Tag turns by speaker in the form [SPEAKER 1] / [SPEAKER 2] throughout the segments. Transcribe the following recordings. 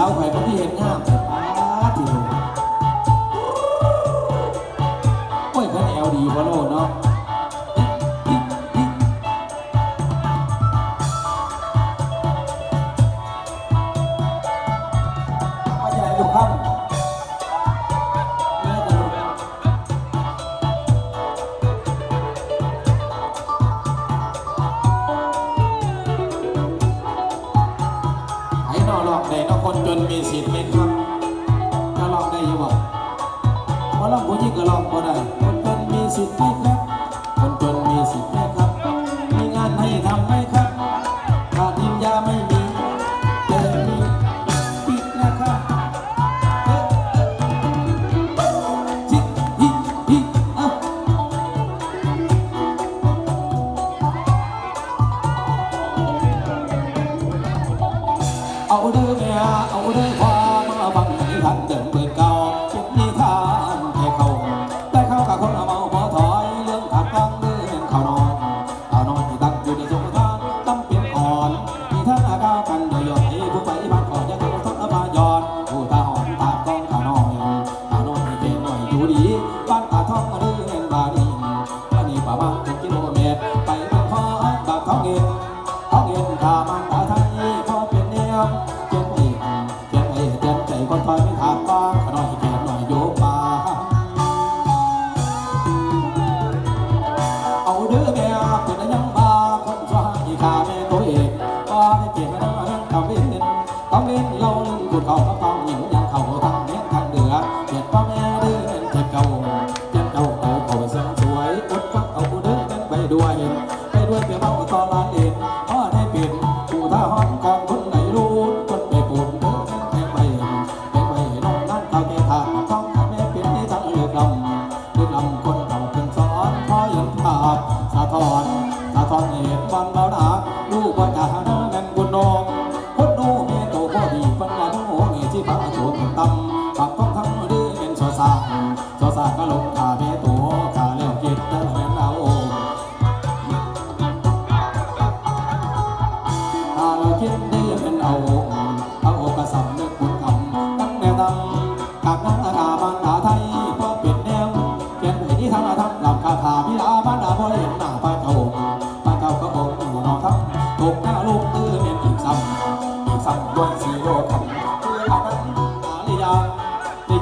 [SPEAKER 1] าวไข่พระพี่เห็นหน้า คนจนมีสิทธิ์ไหมครับ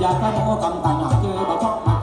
[SPEAKER 1] อยากได้หมอกำต่างหากเจอบ่ชอบมา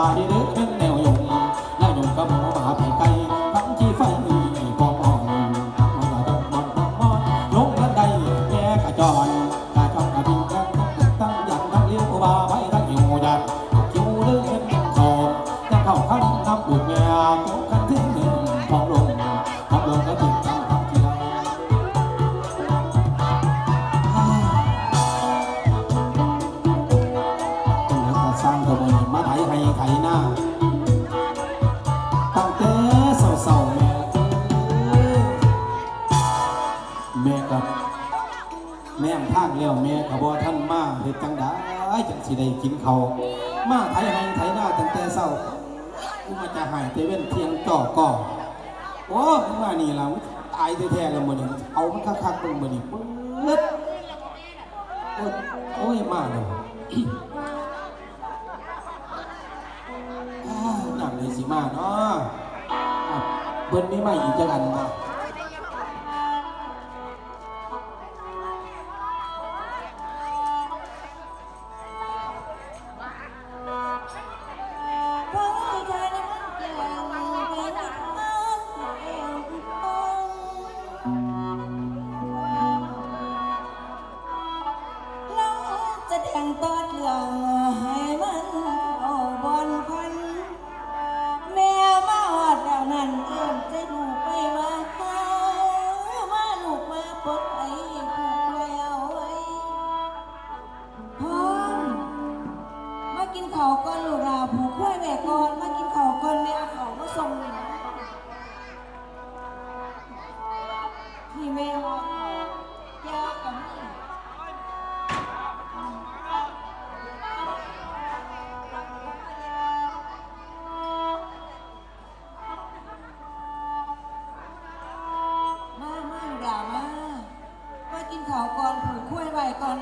[SPEAKER 1] 말이래 สิได้กินเขามาไทยไฮไทยหน้าตั้งแต่เศร้ากูมาจะหายเทเว่นเทียงจ่อก่อโอ้มึงมานี่ล่ะตายแท้ๆแล้มื้นี้เอามันคักๆมึงมื้อนี้ปึ๊ดโอ้ยมาเลยน้งเลยสิมาเนาะเบิ้ลไม่
[SPEAKER 2] ไหม่อีกจังอันนะ ก่อน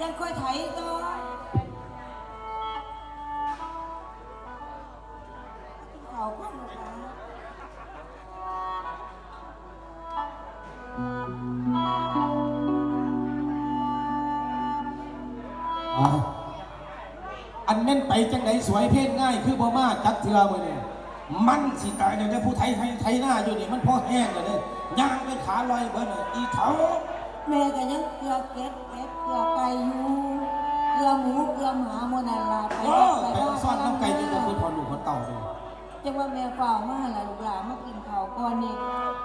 [SPEAKER 2] ยังค่อยไถต่อเขาก็หมดแล้ว
[SPEAKER 1] อะอันแม่นไปจังไดสวยเพศง่าย คือบ่มาจักเทือมือนี้มันสิตายเดี๋ยวนี้ผู้ไทยไทยไทยหน้าอยู่นี่มันพอแห้งแล้วเด้ย่างไปขาลอยเบิดเลยอีเถา
[SPEAKER 2] แม่ก็ยังเกลือเก็ดเป็ดเกลือไก่อยู่เกลือหมูเกลือหมาโมนันลาไป
[SPEAKER 1] โอ้
[SPEAKER 2] วัด
[SPEAKER 1] ไป
[SPEAKER 2] บ้า
[SPEAKER 1] ซ่อนน้ำไก่จนกว่าคือพอลูกพอเต่าเลย
[SPEAKER 2] จังว่าแม่เฝ้ามาหลานลูกหลานมากินข้าวก่อนนี่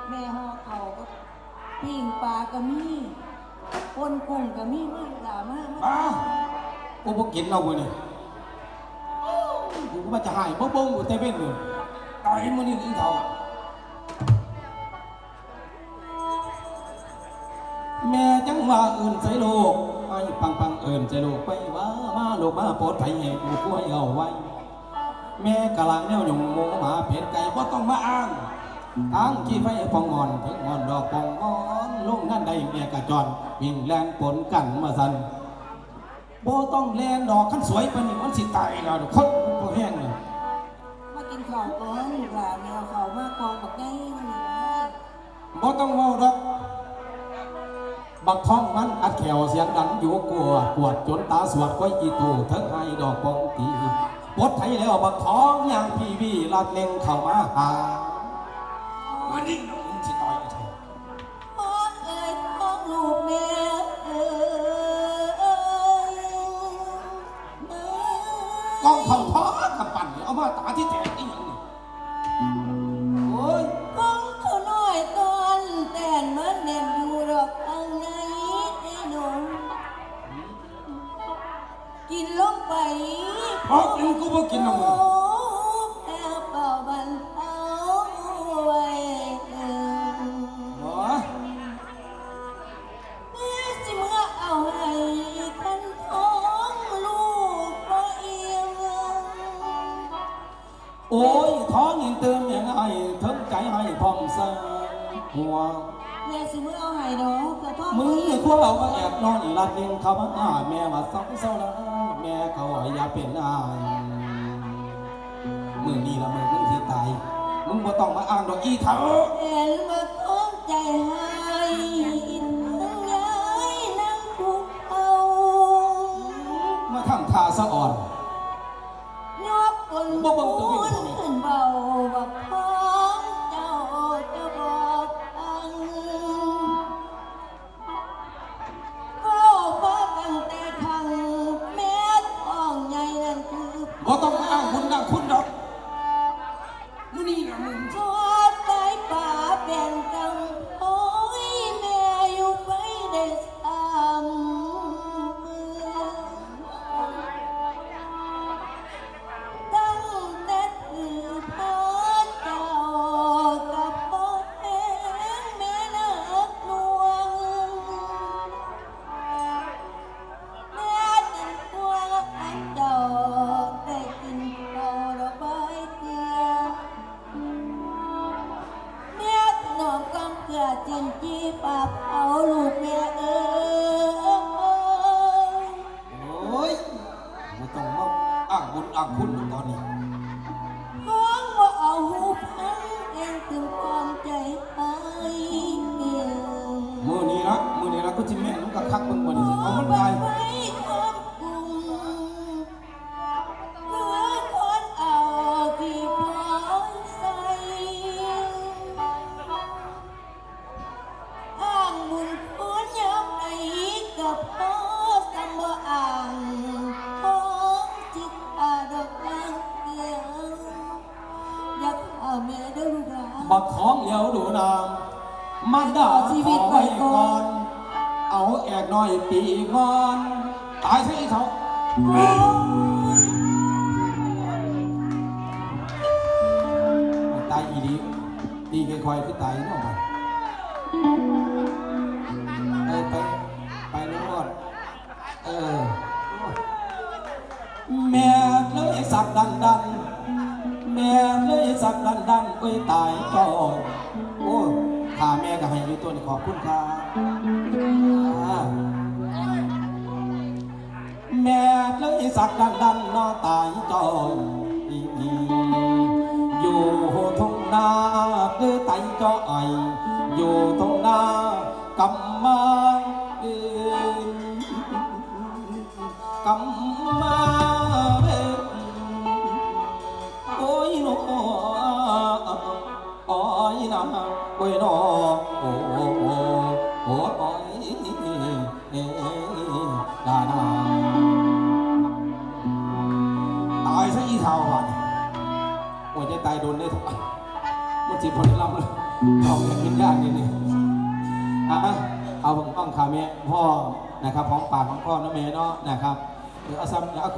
[SPEAKER 2] แม่ห่อข้าวก็ปิ้งปลาก็มีปนกุ้งก็มีมาลูกหลานมามา
[SPEAKER 1] อ้ากูบ่กินเรามื้อนี้กูก็ว่าจะหายบ่เบิ่งอยู่แต่เว้นเลยตายมื้อนี้อีเถา ว่าอื่นใส่โลกไปปังปังเอินใจโลกไปว่ามาโลกมาโปรดไผให้กูกล้วยเอาไว้ แม่กะลังแนวหยงหมูหมาเผ็ดไก่บ่ต้องมาอ้างทางขี้ไฟพองงอนถึงงอนดอกปองงอนลงงานใดแม่กะจอนวิ่งแลนปนกันมาสันบ่ต้องแลนดอกคันสวยปานนี้มันสิตายแล้วเดี๋ยวคนบ่แห้งเลย
[SPEAKER 2] มากินข้าวก่อนลูกหลานแม่เอาข้าวมากองบักได้มันนี่นะ
[SPEAKER 1] บ่ต้องเว้าดอก บักท้องมันอัดแขวเสียงดังอยู่กลัวปวดจนตาสวดก้อยอีตูเถิงให้ดอกปองตีปดไทยแล้วบักท้องอย่างพี่วีลัดเล็งเข้ามาหาวันนี้น้องมึงสิตายอีเถอะ
[SPEAKER 2] ท้องเอ้ยท้องลูกแม่เอ้ย
[SPEAKER 1] กองเข่าท้อกับปั่นเอามาตาที่แตกอีหยังนี่โเพราะกินกูบ่กินน้ำมึง
[SPEAKER 2] แค่เป่าบันเทาไว้เอิ่ม
[SPEAKER 1] โอ้ย
[SPEAKER 2] แม่สิเมื่อเอาให้คันท้องลูกบ่เอียง
[SPEAKER 1] โอ้ยท้องยังเติมอย่างไงทั้งใจให้พร้อมใส่หัว
[SPEAKER 2] แม่สิเมื่อเอาให้ดอกแต่ท้อง
[SPEAKER 1] มึงนี่พวกเราก็แอบนอนอีรัดเลี้ยงเขามาหาแม่ว่าสองเศร้าแล้ว แม่เขาอย่าเป็นอายมือนี่ละมือมึงที่ตาย มึงบ่ต้องมาอ้างดอกอีเถอะ
[SPEAKER 2] เห็นว่าท้องใจหาางบุญอ้า
[SPEAKER 1] งคุณ
[SPEAKER 2] ตอนนี้ ห้องว่าเอาหูพันเองถึงความใจหาย
[SPEAKER 1] มือนี้ละมือนี้ละก็จิแม่นมันก็คักมึงบ่นี่สิเอามันตาย
[SPEAKER 2] ไว้านบักของเหลี
[SPEAKER 1] ยวดูนามมันดา
[SPEAKER 2] ชีวิตไว้ก่อ
[SPEAKER 1] น เอาแอกน้อยปีงอนตายซะอีเถาตายอีดีดีค่อยๆคือตายเนาะมันเออไปไปรอดเออแม่เลยสักดันดัน สักดันดันโอ้ยตายก่อโอ้ข้าแม่ก็ให้อยู่ตัวนี้ขอบคุณค่ะแม่เลยสักดันดันนอตายจอยอยู่ทงนาเดือไตจอยอยู่ทงนากำมาเอินกำมา อ้นะโอ้โอ้โอ้โอ้โอ้เอานาตายซะอีเท่าวันโอ้ยจะตายโดนได้ทุกอันมันจีบพอได้รับเลยเอากนยากนิดนึงอะเอาผมต้องขาแม่พ่อนะครับของปากของพ่อน้องเมย์เนาะนะครับเดี๋ยวเอาซ้ำเดี๋ยวเอาคืน